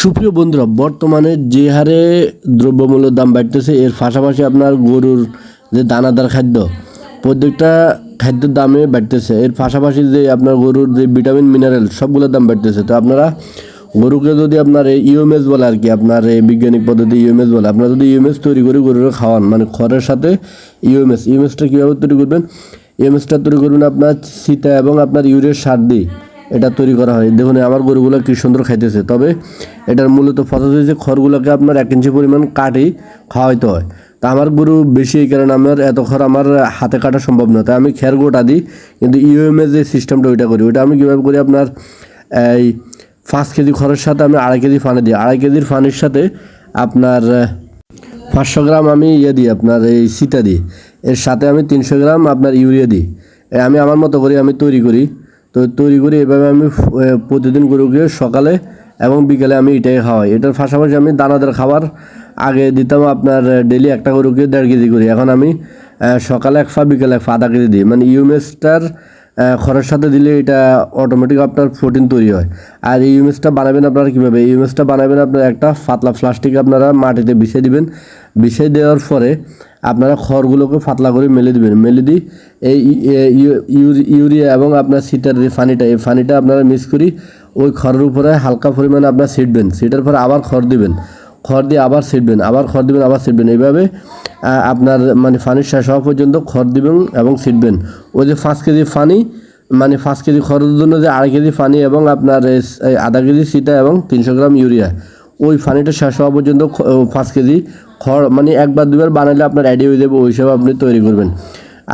সুপ্রিয় বন্ধুরা, বর্তমানে যে হারে দ্রব্যমূল্যের দাম বাড়তেছে, এর পাশাপাশি আপনার গরুর যে দানাদার খাদ্য, প্রত্যেকটা খাদ্যের দামে বাড়তেছে। এর পাশাপাশি যে আপনার গরুর যে ভিটামিন, মিনারেল, সবগুলোর দাম বাড়তেছে। তো আপনারা গরুকে যদি আপনার এই ইউএমএস বলে আর কি, আপনার এই বৈজ্ঞানিক পদ্ধতি ইউএমএস বলে, আপনারা যদি ইউএমএস তৈরি করে গরুকে খাওয়ান মানে খড়ের সাথে ইউএমএস, ইউএমএসটা কীভাবে তৈরি করবেন? ইউএমএসটা তৈরি করবেন আপনার সীতা এবং আপনার ইউরিয়ার সার দিয়ে। এটা তৈরি করা হয়। দেখুন, আমার গরুগুলো কি সুন্দর খাইতেছে। তবে এটার মূলত ফসল হয়েছে খড়গুলোকে আপনার এক ইঞ্চি পরিমাণ কাটি খাওয়াইতে হয়। তা আমার গরু বেশি এই কারণে আমার এত খড় আমার হাতে কাটা সম্ভব না। তাই আমি খের গোটা দিই, কিন্তু ইউএমএ যে সিস্টেমটা ওইটা করি। ওইটা আমি কীভাবে করি আপনার, এই পাঁচ কেজি খড়ের সাথে আমি আড়াই কেজি ফানি দিই। আড়াই কেজির ফানির সাথে আপনার, পাঁচশো গ্রাম আমি ইয়ে দিই, আপনার এই সীতা দিই। এর সাথে আমি তিনশো গ্রাম আপনার ইউরিয়া দিই। আমি আমার মতো করে আমি তৈরি করি। তো তৈরি করি এভাবে আমি প্রতিদিন গরুকে সকালে এবং বিকেলে আমি এটাই খাওয়াই। এটার পাশাপাশি আমি দানাদার খাবার আগে দিতাম আপনার ডেলি একটা গরুকে দেড় কেজি করি। এখন আমি সকালে এক ফা, বিকেলে এক ফা, আধা কেজি দিই। মানে ইউমেসটার খড়ের সাথে দিলে এটা অটোমেটিক আপনার প্রোটিন তৈরি হয়। আর এই ইউমেসটা বানাবেন আপনারা কীভাবে? এই ইউমেসটা বানাবেন আপনার একটা পাতলা প্লাস্টিক আপনারা মাটিতে বিছিয়ে দিবেন। বিছিয়ে দেওয়ার পরে আপনারা খড়গুলোকে পাতলা করে মেলে দিবেন। মেলে দিই এই ইউরিয়া এবং আপনার সিটার যে ফানিটা, এই ফানিটা আপনারা মিক্স করি ওই খড়ের উপরে হালকা পরিমাণে আপনার ছিটবেন সিটার পরে আবার খড় দিবেন। খড় দিয়ে আবার ছিটবেন আবার খড় দিবেন, আবার ছিটবেন এইভাবে আপনার মানে ফানির শেষ হওয়া পর্যন্ত খড় দিবেন এবং ছিটবেন ওই যে পাঁচ কেজি ফানি মানে পাঁচ কেজি খড়ের জন্য যে আড়াই কেজি ফানি এবং আপনার আধা কেজি সিটা এবং তিনশো গ্রাম ইউরিয়া, ওই ফানিটা শেষ হওয়া পর্যন্ত পাঁচ কেজি খড় মানে একবার দুবার বানালে আপনার রেডি হয়ে যাবে, ওই হিসাবে আপনি তৈরি করবেন।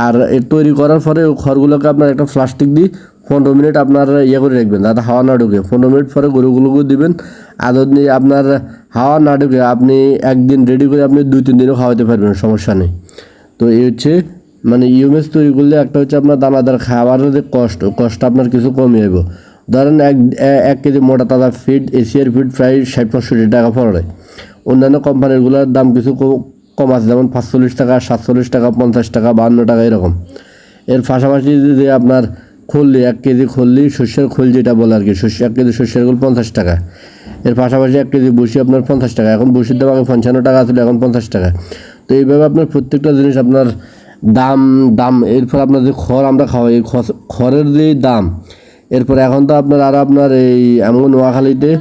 আর তৈরি করার পরে ওই খড়গুলোকে আপনার একটা প্লাস্টিক দিয়ে পনেরো মিনিট আপনার ইয়ে করে রাখবেন, যাতে হাওয়া না ঢুকে। পনেরো মিনিট পরে গরুগুলোকে দিবেন, আর যদি আপনার হাওয়া না ঢুকে, আপনি একদিন রেডি করে আপনি দুই, তিন দিনও খাওয়াতে পারবেন, সমস্যা নেই। তো এই হচ্ছে মানে ইউএমএস তৈরি করলে একটা হচ্ছে আপনার দানাদার খাবারের যে কষ্ট কষ্ট আপনার কিছু কমে যাবে ধরেন এক এক কেজি মোটা তাজা ফিড এশিয়ার ফিড প্রায় ষাট, পঁয়ষট্টি টাকা পড়ে। অন্যান্য কোম্পানিগুলোর দাম কিছু কম- আছে, যেমন পাঁচচল্লিশ টাকা, সাতচল্লিশ টাকা, পঞ্চাশ টাকা, বাহান্ন টাকা এরকম। এর পাশাপাশি যদি আপনার খল্লি, এক কেজি খল্লি শস্যের খোল যেটা বলে আর কি শস্য এক কেজি শস্যের খোল পঞ্চাশ টাকা। এর পাশাপাশি এক কেজি বসি আপনার পঞ্চাশ টাকা। এখন বসির দাম আগে পঞ্চান্ন টাকা ছিল, এখন পঞ্চাশ টাকা। তো এইভাবে আপনার প্রত্যেকটা জিনিস আপনার দাম দাম, এরপর আপনার যে খড় আমরা খাওয়াই, এই খড়ের যে দাম, এরপর এখন তো আপনার, আর আপনার এই এমন নোয়াখালীতে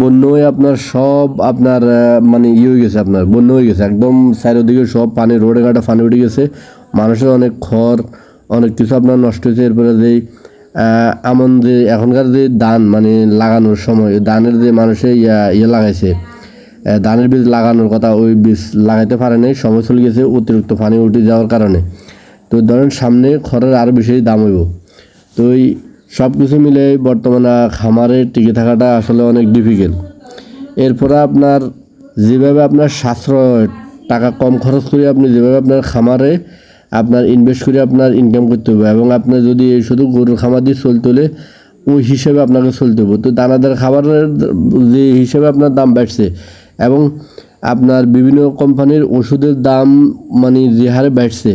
বন্য হয়ে আপনার সব আপনার মানে ইয়ে হয়ে গেছে আপনার, বন্য হয়ে গেছে। একদম চারিদিকে সব পানি, রোডে ঘাটে পানি উঠে গেছে। মানুষের অনেক খড়, অনেক কিছু আপনার নষ্ট হয়েছে। এরপরে যেই এমন যে এখনকার যে ধান মানে লাগানোর সময় ধানের যে মানুষে ইয়া ইয়ে লাগাইছে ধানের বীজ লাগানোর কথা ওই বীজ লাগাইতে পারে নাই, সময় চলে গেছে অতিরিক্ত পানি উঠে যাওয়ার কারণে। তো ধরেন সামনে খড়ের আরও বেশি দাম হইব। তো এই সব কিছু মিলে বর্তমানে খামারে টিকে থাকাটা আসলে অনেক ডিফিকাল্ট এরপরে আপনার যেভাবে আপনার সাশ্রয় টাকা কম খরচ করে আপনি যেভাবে আপনার খামারে আপনার ইনভেস্ট করে আপনার ইনকাম করতে হবে এবং আপনার যদি শুধু গরুর খামার দিয়ে চলতে হলে ওই হিসেবে আপনাকে চলতে হবে। তো দানাদার খাবারের যে হিসেবে আপনার দাম বাড়ছে এবং আপনার বিভিন্ন কোম্পানির ওষুধের দাম মানে যে হারে বাড়ছে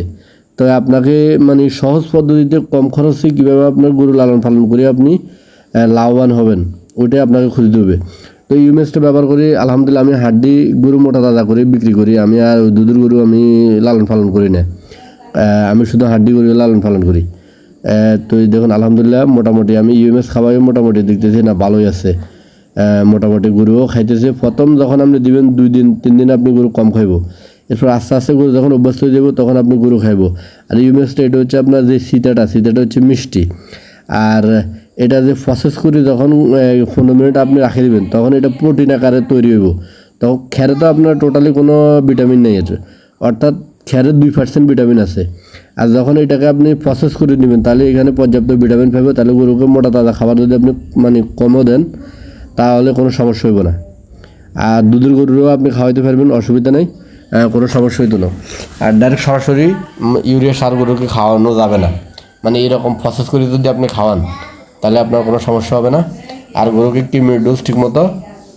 তো আপনাকে মানে সহজ পদ্ধতিতে কম খরচে কীভাবে আপনার গরু লালন পালন করে আপনি লাভবান হবেন, ওইটাই আপনাকে খুঁজতে হবে। তো ইউমেসটা ব্যবহার করি আলহামদুলিল্লাহ আমি হাড্ডি গরু মোটা তাজা করে বিক্রি করি, আমি আর দুধের গরু আমি লালন পালন করি না। আমি শুধু হাড্ডি গরু লালন পালন করি। তো দেখুন, আলহামদুলিল্লাহ মোটামুটি আমি ইউএমএস খাওয়াই মোটামুটি দেখতেছি না, ভালোই আছে। মোটামুটি গরুও খাইতেছে। প্রথম যখন আপনি দিবেন, দুই দিন, তিন দিন আপনি গরু কম খাইব। এরপর আস্তে আস্তে গরু যখন অভ্যস্ত হয়ে যাব, তখন আপনি গরু খাইব। আর ইউএমএসটা এটা হচ্ছে আপনার যে সীতাটা সীতাটা হচ্ছে মিষ্টি। আর এটা যে প্রসেস করে যখন পনেরো মিনিট আপনি রাখে দেবেন, তখন এটা প্রোটিন আকারে তৈরি হইব। তখন খেরে তো আপনার টোটালি কোনো ভিটামিন নেই আছে। অর্থাৎ খেরে দুই পার্সেন্ট ভিটামিন আছে। আর যখন এটাকে আপনি প্রসেস করে নেবেন, তাহলে এখানে পর্যাপ্ত ভিটামিন পাবে তাহলে গরুকে মোটা তাজা খাবার যদি আপনি মানে কমও দেন, তাহলে কোনো সমস্যা হইব না। আর দুধের গরুরও আপনি খাওয়াইতে পারবেন, অসুবিধা নেই। কোনো সমস্যা হইতো না। আর ডাইরেক্ট সরাসরি ইউরিয়া সার গরুকে খাওয়ানো যাবে না। মানে এরকম প্রসেস করে যদি আপনি খাওয়ান, তাহলে আপনার কোনো সমস্যা হবে না। আর গরুকে কিমির ডোজ ঠিকমতো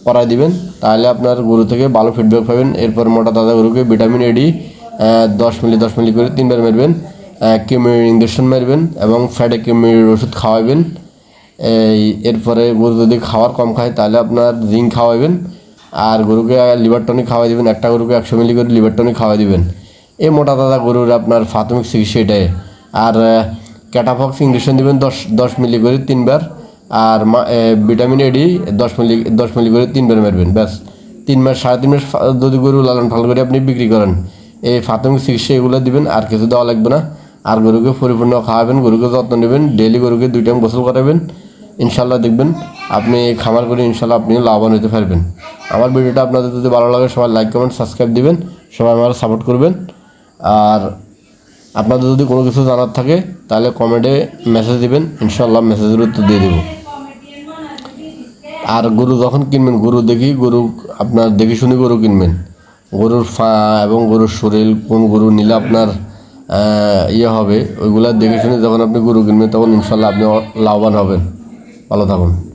করাই দিবেন, তাহলে আপনার গরু থেকে ভালো ফিডব্যাক পাবেন। এরপর মোটা তাজা গরুকে ভিটামিন এডি দশ মিলি দশ মিলি করে তিনবার মারবেন। কিমির ইঞ্জেকশন মারবেন এবং ফ্যাটে কিমির ওষুধ খাওয়াবেন। এই, এরপরে গরু যদি খাওয়ার কম খায়, তাহলে আপনার জিঙ্ক খাওয়াবেন। আর গরুকে লিভার টনিক খাওয়াই দেবেন, একটা গরুকে একশো মিলি করে লিভার টনিক খাওয়াই দিবেন। এই মোটা দাদা গরুর আপনার প্রাথমিক চিকিৎসা এটাই। আর ক্যাটাফক্স ইঞ্জেকশন দিবেন দশ দশ মিলি করে তিনবার। আর ভিটামিন এডি দশ মিলি দশ মিলি করে তিনবার মারবেন, ব্যাস। তিন মাস সাড়ে তিন মাস যদি গরু লালন পালন করে আপনি বিক্রি করেন, এই প্রাথমিক চিকিৎসা এগুলো দিবেন, আর কিছু দেওয়া লাগবে না। আর গরুকে পরিপূর্ণ খাওয়াবেন, গরুকে যত্ন নেবেন ডেলি গরুকে দুই টাইম গোসল করাবেন। ইনশাল্লাহ দেখবেন আপনি খামার করে ইনশাল্লাহ আপনি লাভবান হতে পারবেন। আমার ভিডিওটা আপনাদের যদি ভালো লাগে সবাই লাইক কমেন্ট সাবস্ক্রাইব দিবেন, সবাই আমার সাপোর্ট করবেন। আর আপনাদের যদি কোনো কিছু জানার থাকে, তাহলে কমেন্টে মেসেজ দিবেন ইনশাল্লাহ মেসেজের উত্তর দিয়ে দেবো। আর গরু যখন কিনবেন, গরু দেখি, গরু আপনার দেখে শুনে গরু কিনবেন। গরুর ফা এবং গরুর শরীর, কোন গরু নিলে আপনার ইয়ে হবে, ওইগুলা দেখে শুনে যখন আপনি গরু কিনবেন, তখন ইনশাল্লাহ আপনি লাভবান হবেন। ভালো থাকুন।